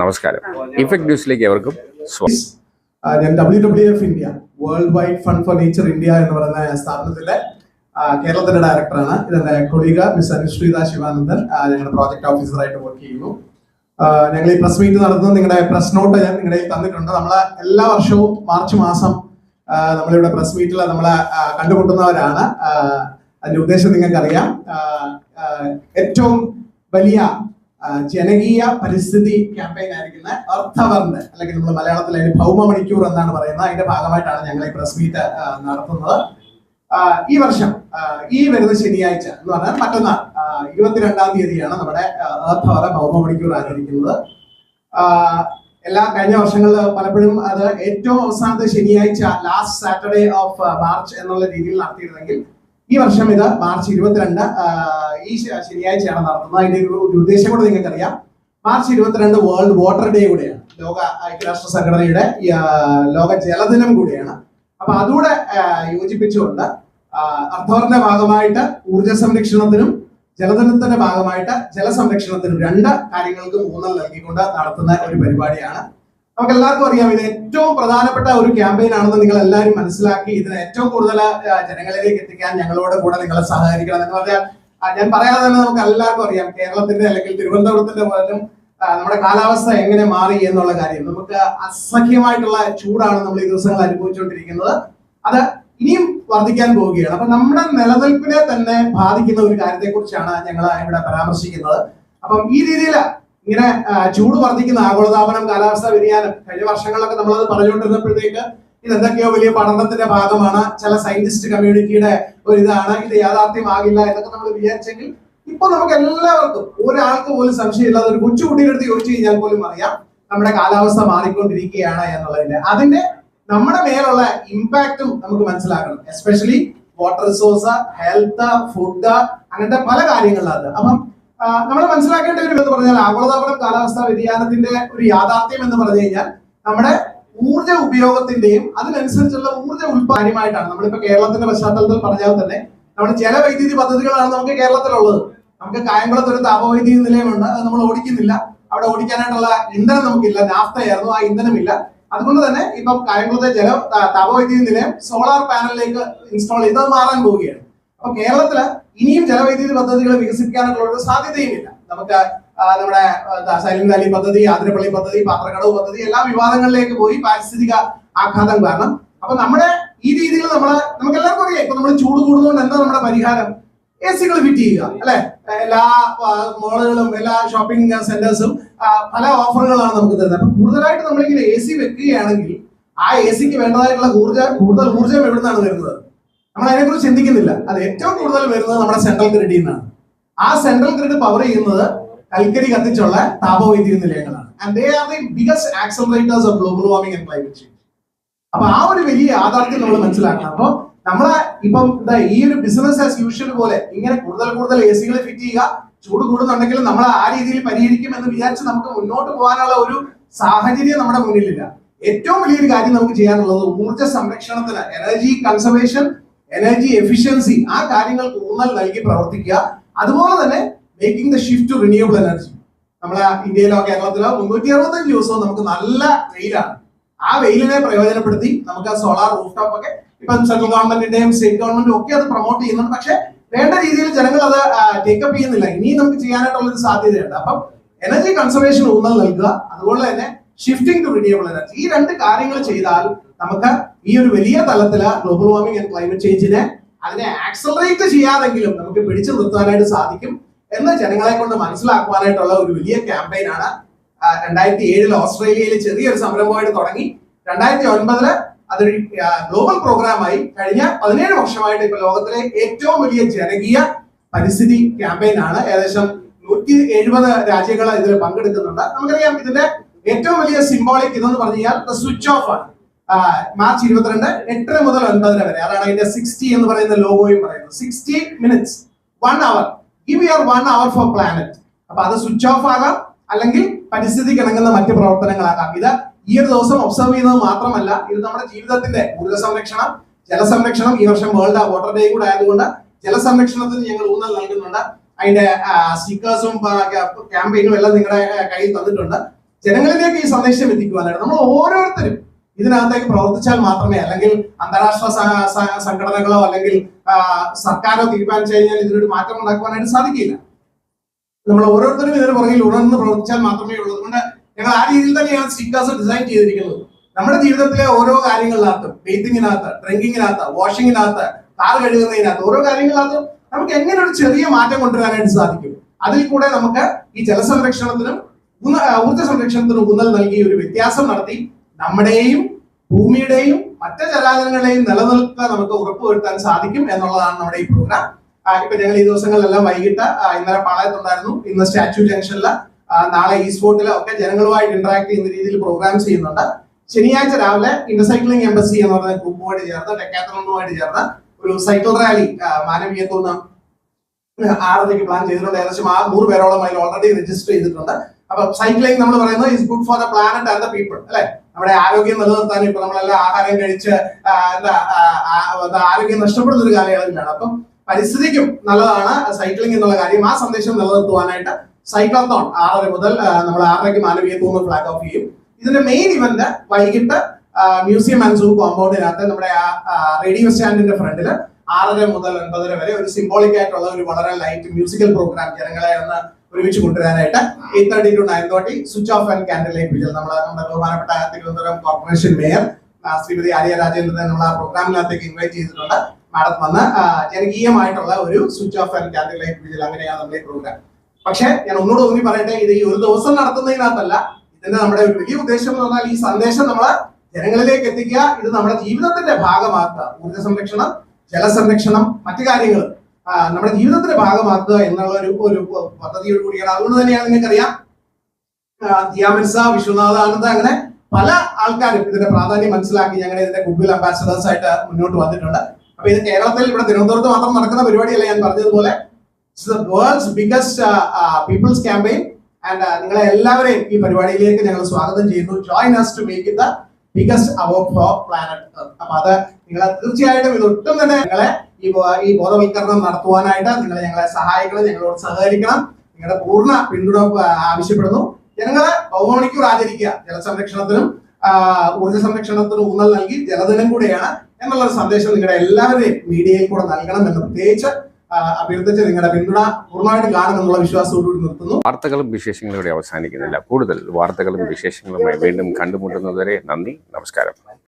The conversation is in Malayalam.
നമസ്കാരം. ഇഫക്ട് ന്യൂസിലേക്ക് എവർക്കും ഞാൻ W W F India World Wide Fund for Nature India എന്ന് പറയുന്ന സ്ഥാപനത്തിലെ കേരളത്തിന്റെ ഡയറക്ടറാണ്. ഇതെന്റെ കൊളീഗ മിസ് അനുശ്രീത ശിവാനന്ദൻ. ഞങ്ങളുടെ പ്രോജക്ട് ഓഫീസറായിട്ട് വർക്ക് ചെയ്യുന്നു. ഞങ്ങൾ ഈ പ്രസ് മീറ്റ് നടത്തുന്നത് നിങ്ങളുടെ പ്രസ് നോട്ട് ഞാൻ നിങ്ങളുടെ തന്നിട്ടുണ്ട്. നമ്മളെ എല്ലാ വർഷവും മാർച്ച് മാസം നമ്മളിവിടെ പ്രസ് മീറ്റിൽ നമ്മളെ കണ്ടുമുട്ടുന്നവരാണ്. അതിന്റെ ഉദ്ദേശം നിങ്ങൾക്കറിയാം. ഏറ്റവും വലിയ ജനകീയ പരിസ്ഥിതി ക്യാമ്പയിൻ ആയിരിക്കുന്ന അർത്ഥവർണ് അല്ലെങ്കിൽ നമ്മൾ മലയാളത്തിൽ അതിന് ഭൗമ മണിക്കൂർ എന്നാണ് പറയുന്നത്. അതിന്റെ ഭാഗമായിട്ടാണ് ഞങ്ങൾ ഈ പ്രസ് മീറ്റ് നടത്തുന്നത്. ഈ വർഷം ഈ വരുന്ന ശനിയാഴ്ച എന്ന് പറഞ്ഞാൽ മറ്റന്നാൾ ഇരുപത്തിരണ്ടാം തീയതിയാണ് നമ്മുടെ അർത്ഥവറ ഭൗമ മണിക്കൂർ ആചരിക്കുന്നത്. എല്ലാ കഴിഞ്ഞ വർഷങ്ങളിൽ പലപ്പോഴും അത് ഏറ്റവും അവസാനത്തെ ശനിയാഴ്ച ലാസ്റ്റ് സാറ്റർഡേ ഓഫ് മാർച്ച് എന്നുള്ള രീതിയിൽ നടത്തിയിരുന്നെങ്കിൽ ഈ വർഷം ഇത് മാർച്ച് ഇരുപത്തിരണ്ട് ഈ ശനിയാഴ്ചയാണ് നടത്തുന്നത്. അതിന്റെ ഒരു ഉദ്ദേശം കൂടെ നിങ്ങൾക്കറിയാം. മാർച്ച് ഇരുപത്തിരണ്ട് വേൾഡ് വാട്ടർ ഡേ കൂടെയാണ്. ലോക ഐക്യരാഷ്ട്ര സംഘടനയുടെ ലോക ജലദിനം കൂടിയാണ്. അപ്പൊ അതുകൂടെ യോജിപ്പിച്ചുകൊണ്ട് അർത്ഥവറിന്റെ ഭാഗമായിട്ട് ഊർജ സംരക്ഷണത്തിനും ജലദിനത്തിന്റെ ഭാഗമായിട്ട് ജലസംരക്ഷണത്തിനും രണ്ട് കാര്യങ്ങൾക്കും ഊന്നൽ നൽകിക്കൊണ്ട് നടത്തുന്ന ഒരു പരിപാടിയാണ് നമുക്ക് എല്ലാവർക്കും അറിയാം ഇത് ഏറ്റവും പ്രധാനപ്പെട്ട ഒരു ക്യാമ്പയിൻ ആണെന്ന് നിങ്ങൾ എല്ലാവരും മനസ്സിലാക്കി. ഇതിന് ഏറ്റവും കൂടുതൽ ജനങ്ങളിലേക്ക് എത്തിക്കാൻ ഞങ്ങളോട് കൂടെ നിങ്ങൾ സഹകരിക്കണം എന്ന് പറഞ്ഞാൽ ഞാൻ പറയാതെ തന്നെ നമുക്ക് എല്ലാവർക്കും അറിയാം കേരളത്തിന്റെ അല്ലെങ്കിൽ തിരുവനന്തപുരത്തിന്റെ പോലും നമ്മുടെ കാലാവസ്ഥ എങ്ങനെ മാറി എന്നുള്ള കാര്യം. നമുക്ക് അസഹ്യമായിട്ടുള്ള ചൂടാണ് നമ്മൾ ഈ ദിവസങ്ങൾ അനുഭവിച്ചുകൊണ്ടിരിക്കുന്നത്. അത് ഇനിയും വർദ്ധിക്കാൻ പോവുകയാണ്. അപ്പൊ നമ്മുടെ നിലനിൽപ്പിനെ തന്നെ ബാധിക്കുന്ന ഒരു കാര്യത്തെ കുറിച്ചാണ് ഞങ്ങൾ ഇവിടെ പരാമർശിക്കുന്നത്. അപ്പം ഈ രീതിയിൽ ഇങ്ങനെ ചൂട് വർദ്ധിക്കുന്ന ആഗോളതാപനം കാലാവസ്ഥാ വ്യതിയാനം കഴിഞ്ഞ വർഷങ്ങളിലൊക്കെ നമ്മളത് പറഞ്ഞുകൊണ്ടിരുന്നപ്പോഴത്തേക്ക് ഇത് എന്തൊക്കെയോ വലിയ പഠനത്തിന്റെ ഭാഗമാണ്. ചില സയന്റിസ്റ്റ് കമ്മ്യൂണിറ്റിയുടെ ഒരു ഇതാണ്. ഇത് യാഥാർത്ഥ്യമാകില്ല എന്നൊക്കെ നമ്മൾ വിചാരിച്ചെങ്കിൽ ഇപ്പൊ നമുക്ക് എല്ലാവർക്കും ഒരാൾക്ക് പോലും സംശയമില്ലാതെ ഒരു കൊച്ചുകുട്ടിയുടെ അടുത്ത് ചോദിച്ചു കഴിഞ്ഞാൽ പോലും അറിയാം നമ്മുടെ കാലാവസ്ഥ മാറിക്കൊണ്ടിരിക്കുകയാണ് എന്നുള്ളതിന്റെ. അതിന്റെ നമ്മുടെ മേലുള്ള ഇമ്പാക്റ്റും നമുക്ക് മനസ്സിലാക്കണം. Especially water resource health food അങ്ങനത്തെ പല കാര്യങ്ങളിലാണ് അപ്പം നമ്മൾ മനസ്സിലാക്കേണ്ട ഒരു എന്ന് പറഞ്ഞാൽ ആഗോളതാപനം കാലാവസ്ഥാ വ്യതിയാനത്തിന്റെ ഒരു യാഥാർത്ഥ്യം എന്ന് പറഞ്ഞു കഴിഞ്ഞാൽ നമ്മുടെ ഊർജ ഉപയോഗത്തിന്റെയും അതിനനുസരിച്ചുള്ള ഊർജ ഉൽപാദനമായിട്ടാണ് നമ്മളിപ്പോ കേരളത്തിന്റെ പശ്ചാത്തലത്തിൽ പറഞ്ഞാൽ തന്നെ നമ്മുടെ ജലവൈദ്യുതി പദ്ധതികളാണ് നമുക്ക് കേരളത്തിലുള്ളത്. നമുക്ക് കായംകുളത്ത് ഒരു താപവൈദ്യുതി നിലയമുണ്ട് അത് നമ്മൾ ഓടിക്കുന്നില്ല. അവിടെ ഓടിക്കാനായിട്ടുള്ള ഇന്ധനം നമുക്കില്ല നാഫ്തയായിരുന്നു ആ ഇന്ധനമില്ല. അതുകൊണ്ട് തന്നെ ഇപ്പം കായംകുളത്തെ ജല താപവൈദ്യുതി നിലയം സോളാർ പാനലിലേക്ക് ഇൻസ്റ്റാൾ ചെയ്ത് മാറാൻ പോവുകയാണ്. അപ്പൊ കേരളത്തിൽ ഇനിയും ജലവൈദ്യുതി പദ്ധതികൾ വികസിപ്പിക്കാനുള്ള ഒരു സാധ്യതയുമില്ല. നമുക്ക് നമ്മുടെ സൈലന്റ് വാലി പദ്ധതി ആതിരപ്പള്ളി പദ്ധതി പാത്രക്കടവ് പദ്ധതി എല്ലാ വിവാദങ്ങളിലേക്ക് പോയി പാരിസ്ഥിതിക ആഘാതം കാരണം. അപ്പൊ നമ്മുടെ ഈ രീതിയിൽ നമ്മൾ നമുക്ക് എല്ലാവർക്കും അറിയാം ഇപ്പൊ നമ്മൾ ചൂട് കൂടുന്നതുകൊണ്ട് എന്താ നമ്മുടെ പരിഹാരം? എ സികൾ ഫിറ്റ് ചെയ്യുക അല്ലെ? എല്ലാ മോളുകളും എല്ലാ ഷോപ്പിംഗ് സെന്റേഴ്സും പല ഓഫറുകളാണ് നമുക്ക് തരുന്നത്. അപ്പൊ കൂടുതലായിട്ട് നമ്മളിങ്ങനെ എ സി വെക്കുകയാണെങ്കിൽ ആ എ സിക്ക് വേണ്ടതായിട്ടുള്ള ഊർജം കൂടുതൽ ഊർജം എവിടുന്നാണ് വരുന്നത്? നമ്മൾ അതിനെക്കുറിച്ച് ചിന്തിക്കുന്നില്ല. അത് ഏറ്റവും കൂടുതൽ വരുന്നത് നമ്മുടെ സെൻട്രൽ ഗ്രിഡിൽ നിന്നാണ്. ആ സെൻട്രൽ ഗ്രിഡ് പവർ ചെയ്യുന്നത് കൽക്കരി കത്തിച്ചുള്ള താപവൈദ്യുതി നിലയങ്ങളാണ്. And they are the biggest of global and change അപ്പൊ ആ ഒരു വലിയ യാഥാർത്ഥ്യം നമ്മൾ മനസ്സിലാക്കണം. അപ്പൊ നമ്മളെ ഇപ്പം എന്താ ഈ ഒരു ബിസിനസ് ആസ് യൂഷ്വൽ പോലെ ഇങ്ങനെ കൂടുതൽ കൂടുതൽ എ സികൾ ഫിറ്റ് ചെയ്യുക ചൂട് കൂടുന്നുണ്ടെങ്കിൽ നമ്മൾ ആ രീതിയിൽ പരിഹരിക്കും എന്ന് വിചാരിച്ച് നമുക്ക് മുന്നോട്ട് പോകാനുള്ള ഒരു സാഹചര്യം നമ്മുടെ മുന്നിലില്ല. ഏറ്റവും വലിയൊരു കാര്യം നമുക്ക് ചെയ്യാനുള്ളത് ഊർജ സംരക്ഷണത്തിന് എനർജി കൺസർവേഷൻ എനർജി എഫിഷ്യൻസി ആ കാര്യങ്ങൾക്ക് ഊന്നൽ നൽകി പ്രവർത്തിക്കുക. അതുപോലെ തന്നെ making the shift to renewable energy നമ്മളെ ഇന്ത്യയിലോ കേരളത്തിലോ മുന്നൂറ്റി അറുപത്തഞ്ച് ദിവസവും നമുക്ക് നല്ല വെയിലാണ്. ആ വെയിലിനെ പ്രയോജനപ്പെടുത്തി നമുക്ക് സോളാർ റൂഫ് ടോപ്പ് ഒക്കെ ഇപ്പം സെൻട്രൽ ഗവൺമെന്റിന്റെയും സ്റ്റേറ്റ് ഗവൺമെന്റും ഒക്കെ അത് പ്രൊമോട്ട് ചെയ്യുന്നുണ്ട്. പക്ഷെ വേണ്ട രീതിയിൽ ജനങ്ങൾ അത് ടേക്കപ്പ് ചെയ്യുന്നില്ല. ഇനിയും നമുക്ക് ചെയ്യാനായിട്ടുള്ള ഒരു സാധ്യതയുണ്ട്. അപ്പം എനർജി കൺസർവേഷൻ ഊന്നൽ നൽകുക. അതുപോലെ തന്നെ ഷിഫ്റ്റിംഗ് ടു റിന്യൂവബിൾ എനർജി ഈ രണ്ട് കാര്യങ്ങൾ ചെയ്താൽ നമുക്ക് ഈ ഒരു വലിയ തലത്തിൽ ഗ്ലോബൽ വാർമിംഗ് ആൻഡ് ക്ലൈമറ്റ് ചേഞ്ചിനെ അതിനെ ആക്സലറേറ്റ് ചെയ്യാതെങ്കിലും നമുക്ക് പിടിച്ചു നിർത്താനായിട്ട് സാധിക്കും എന്ന് ജനങ്ങളെ കൊണ്ട് മനസ്സിലാക്കുവാനായിട്ടുള്ള ഒരു വലിയ ക്യാമ്പയിൻ ആണ്. രണ്ടായിരത്തി ഏഴിൽ ഓസ്ട്രേലിയയിൽ ചെറിയൊരു സംരംഭമായിട്ട് തുടങ്ങി. രണ്ടായിരത്തി ഒൻപതിൽ അതൊരു ഗ്ലോബൽ പ്രോഗ്രാമായി കഴിഞ്ഞ പതിനേഴ് വർഷമായിട്ട് ഇപ്പൊ ലോകത്തിലെ ഏറ്റവും വലിയ ജനകീയ പരിസ്ഥിതി ക്യാമ്പയിൻ ആണ്. ഏകദേശം നൂറ്റി എഴുപത് രാജ്യങ്ങൾ ഇതിൽ പങ്കെടുക്കുന്നുണ്ട്. നമുക്കറിയാം ഇതിന്റെ ഏറ്റവും വലിയ സിംബോളിക് ഇതെന്ന് പറഞ്ഞു കഴിഞ്ഞാൽ സ്വിച്ച് ഓഫ് ആണ്. മാർച്ച് ഇരുപത്തിരണ്ട് എട്ടര മുതൽ ഒൻപതര വരെ. അതാണ് അതിന്റെ സിക്സ്റ്റി എന്ന് പറയുന്ന ലോഗോയും പറയുന്നത്. Sixty minutes one hour give your one hour for planet അപ്പൊ അത് സ്വിച്ച് ഓഫ് ആകാം അല്ലെങ്കിൽ പരിസ്ഥിതിക്ക് ഇണങ്ങുന്ന മറ്റ് പ്രവർത്തനങ്ങളാകാം. ഇത് ഈ ഒരു ദിവസം ഒബ്സർവ് ചെയ്യുന്നത് മാത്രമല്ല ഇത് നമ്മുടെ ജീവിതത്തിന്റെ ഊർജ സംരക്ഷണം ജലസംരക്ഷണം. ഈ വർഷം വേൾഡ് വാട്ടർ ഡേ കൂടെ ആയതുകൊണ്ട് ജലസംരക്ഷണത്തിന് ഞങ്ങൾ ഊന്നൽ നൽകുന്നുണ്ട്. അതിന്റെ സ്റ്റിക്കേഴ്സും ക്യാമ്പയിനും എല്ലാം നിങ്ങളുടെ കയ്യിൽ തന്നിട്ടുണ്ട്. ജനങ്ങളിലേക്ക് ഈ സന്ദേശം എത്തിക്കുവാനായിട്ട് നമ്മൾ ഓരോരുത്തരും ഇതിനകത്തേക്ക് പ്രവർത്തിച്ചാൽ മാത്രമേ അല്ലെങ്കിൽ അന്താരാഷ്ട്ര സംഘടനകളോ അല്ലെങ്കിൽ സർക്കാരോ തീരുമാനിച്ചു കഴിഞ്ഞാൽ ഇതിനൊരു മാറ്റം ഉണ്ടാക്കുവാനായിട്ട് സാധിക്കില്ല. നമ്മൾ ഓരോരുത്തരും ഇതിന് പുറകിൽ ഉണർന്ന് പ്രവർത്തിച്ചാൽ മാത്രമേ ഉള്ളൂ. അതുകൊണ്ട് ഞങ്ങൾ ആ രീതിയിൽ തന്നെയാണ് സ്റ്റിക്കേഴ്സ് ഡിസൈൻ ചെയ്തിരിക്കുന്നത്. നമ്മുടെ ജീവിതത്തിലെ ഓരോ കാര്യങ്ങളിനകത്ത് ബേത്തിങ്ങിനകത്ത് ഡ്രിങ്കിങ്ങിനകത്ത് വാഷിങ്ങിനകത്ത് കാർ കഴുകുന്നതിനകത്ത് ഓരോ കാര്യങ്ങളിനകത്തും നമുക്ക് എങ്ങനെ ഒരു ചെറിയ മാറ്റം കൊണ്ടുവരാനായിട്ട് സാധിക്കും? അതിൽ കൂടെ നമുക്ക് ഈ ജലസംരക്ഷണത്തിനും ഊർജ സംരക്ഷണത്തിനും ഊന്നൽ നൽകി ഒരു വ്യത്യാസം നടത്തി നമ്മുടെയും ഭൂമിയുടെയും മറ്റ് ജലാതരങ്ങളുടെയും നിലനിൽപ്പ് നമുക്ക് ഉറപ്പുവരുത്താൻ സാധിക്കും എന്നുള്ളതാണ് നമ്മുടെ ഈ പ്രോഗ്രാം ഇപ്പൊ ഞങ്ങൾ ഈ ദിവസങ്ങളിലെല്ലാം വൈകിട്ട് ഇന്നലെ പാളയത്തുണ്ടായിരുന്നു. ഇന്ന് സ്റ്റാച്യു ജംഗ്ഷനിൽ നാളെ ഈ സ്പോട്ടിൽ ഒക്കെ ജനങ്ങളുമായിട്ട് ഇന്ററാക്ട് ചെയ്യുന്ന രീതിയിൽ പ്രോഗ്രാം ചെയ്യുന്നുണ്ട്. ശനിയാഴ്ച രാവിലെ ഇന്റർസൈക്ലിംഗ് എംബസി എന്ന് പറയുന്ന ഗ്രൂപ്പുമായിട്ട് ചേർന്ന് ഡെക്കാത്തണുമായിട്ട് ചേർന്ന് ഒരു സൈക്കിൾ റാലി മാനവീയത്തുനിന്ന് ആറരയ്ക്ക് പ്ലാൻ ചെയ്തിട്ടുണ്ട്. ഏകദേശം ആ നൂറ് പേരോളം അതിൽ ഓൾറെഡി രജിസ്റ്റർ ചെയ്തിട്ടുണ്ട്. അപ്പൊ സൈക്ലിംഗ് നമ്മൾ പറയുന്നത് is good for the planet and the people അല്ലെ? നമ്മുടെ ആരോഗ്യം നിലനിർത്താൻ ഇപ്പൊ നമ്മളെല്ലാം ആഹാരം കഴിച്ച് എന്താ ആരോഗ്യം നഷ്ടപ്പെടുന്ന ഒരു കാലയളവിലാണ്. അപ്പം പരിസ്ഥിതിക്കും നല്ലതാണ് സൈക്ലിംഗ് എന്നുള്ള കാര്യം. ആ സന്ദേശം നിലനിർത്തുവാനായിട്ട് സൈക്ലത്തോൺ ആറര മുതൽ നമ്മൾ ആറരയ്ക്ക് മാനവീയത്വം ഫ്ലാഗ് ഓഫ് ചെയ്യും. ഇതിന്റെ മെയിൻ ഇവന്റ് വൈകിട്ട് മ്യൂസിയം ആൻഡ് സൂ കോമ്പൗണ്ടിനകത്ത് നമ്മുടെ ആ റേഡിയോ സ്റ്റാൻഡിന്റെ ഫ്രണ്ടിൽ ആറര മുതൽ ഒൻപതര വരെ ഒരു സിംബോളിക് ആയിട്ടുള്ള ഒരു വളരെ ലൈറ്റ് മ്യൂസിക്കൽ പ്രോഗ്രാം ജനങ്ങളെ ഒന്ന് ഒരുമിച്ച് കൊണ്ടുവരാനായിട്ട് eight thirty to nine thirty switch off and candle light നമ്മുടെ നമ്മുടെ ബഹുമാനപ്പെട്ട തിരുവനന്തപുരം കോർപ്പറേഷൻ മേയർ ശ്രീമതി ആര്യ രാജേന്ദ്രനെ നമ്മൾ ആ പ്രോഗ്രാമിനകത്തേക്ക് ഇൻവൈറ്റ് ചെയ്തിട്ടുണ്ട്. മാഡം വന്ന് ജനകീയമായിട്ടുള്ള ഒരു switch off and candle light vigil അങ്ങനെയാണ് നമ്മുടെ പ്രോഗ്രാം. പക്ഷേ ഞാൻ ഒന്നുകൂടെ ഊന്നി പറയട്ടെ ഇത് ഈ ഒരു ദിവസം നടത്തുന്നതിനകത്തല്ല ഇതിന്റെ നമ്മുടെ ഒരു വലിയ ഉദ്ദേശം എന്ന് പറഞ്ഞാൽ ഈ സന്ദേശം നമ്മൾ ജനങ്ങളിലേക്ക് എത്തിക്കുക. ഇത് നമ്മുടെ ജീവിതത്തിന്റെ ഭാഗമാക്കുക. ഊർജ സംരക്ഷണം ജലസംരക്ഷണം മറ്റു കാര്യങ്ങൾ. നമ്മുടെ ജീവിതത്തിന്റെ ഭാഗമാക്കുക എന്നുള്ള ഒരു ഒരു പദ്ധതിയോട് കൂടിയാണ്. അതുകൊണ്ട് തന്നെയാണ് നിങ്ങൾക്കറിയാം ദിയാമിർസ വിശ്വനാഥ് ആനന്ദ് അങ്ങനെ പല ആൾക്കാരും ഇതിന്റെ പ്രാധാന്യം മനസ്സിലാക്കി ഞങ്ങളുടെ ഇതിന്റെ ഗുഡ്വിൽ അംബാസഡേഴ്സ് ആയിട്ട് മുന്നോട്ട് വന്നിട്ടുണ്ട്. അപ്പൊ ഇത് കേരളത്തിൽ ഇവിടെ തിരുവനന്തപുരത്ത് മാത്രം നടക്കുന്ന പരിപാടിയല്ല ഞാൻ പറഞ്ഞതുപോലെ. World's biggest people's campaign and നിങ്ങളെ എല്ലാവരെയും ഈ പരിപാടിയിലേക്ക് ഞങ്ങൾ സ്വാഗതം ചെയ്യുന്നു. Join us to make the biggest award for planet അപ്പൊ അത് നിങ്ങളെ തീർച്ചയായിട്ടും ഇതൊട്ടും തന്നെ നിങ്ങളെ ഈ ഈ ബോധവൽക്കരണം നടത്തുവാനായിട്ട് നിങ്ങൾ ഞങ്ങളെ സഹായിക്കണം ഞങ്ങളോട് സഹകരിക്കണം നിങ്ങളുടെ പൂർണ പിന്തുണ ആവശ്യപ്പെടുന്നു. ജനങ്ങളെ ബഹുമണിക്കൂർ ആചരിക്കുക. ജലസംരക്ഷണത്തിനും ഊർജ സംരക്ഷണത്തിനും ഊന്നൽ നൽകി ജലദിനം കൂടെയാണ് എന്നുള്ള സന്ദേശം നിങ്ങളുടെ എല്ലാവരുടെയും മീഡിയയിൽ കൂടെ നൽകണം എന്ന് പ്രത്യേകിച്ച് അഭ്യർത്ഥിച്ച് നിങ്ങളുടെ പിന്തുണ പൂർണമായിട്ട് കാണുമെന്നുള്ള വിശ്വാസത്തോടുകൂടി നിർത്തുന്നു. വാർത്തകളും വിശേഷങ്ങളും ഇവിടെ അവസാനിക്കുന്നില്ല. കൂടുതൽ വാർത്തകളും വിശേഷങ്ങളുമായി വീണ്ടും കണ്ടുമുട്ടുന്നതുവരെ നന്ദി നമസ്കാരം.